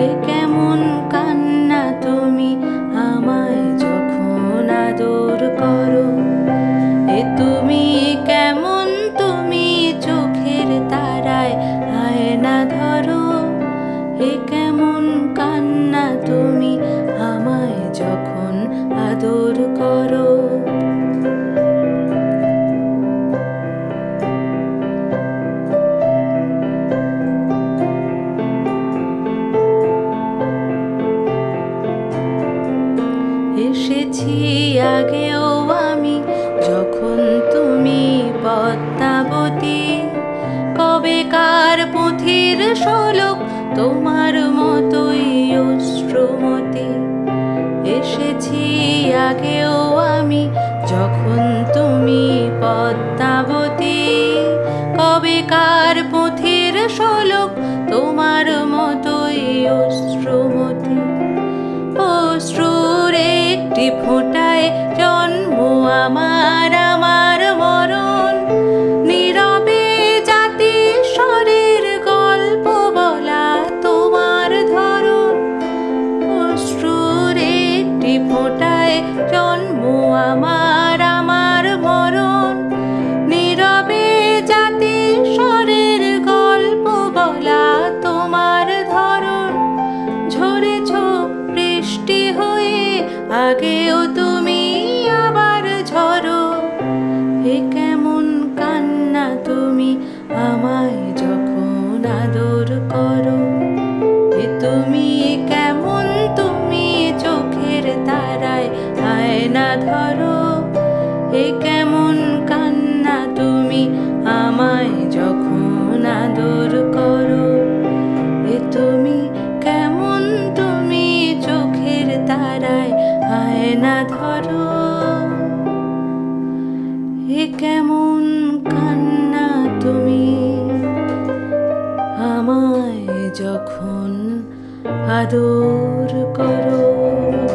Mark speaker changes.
Speaker 1: it can এসেছি আগেও আমি, যখন তুমি পদ্মাবতী। কবে কার পুঁথির শোলক তোমার মতোই অশ্রুমতি। এসেছি আগেও আমি, যখন তুমি পদ্মাবতী। কবে কার পুঁথির শোলক তোমার aqueo tú কেমন কান্না তুমি? আমায় যখন আদর করো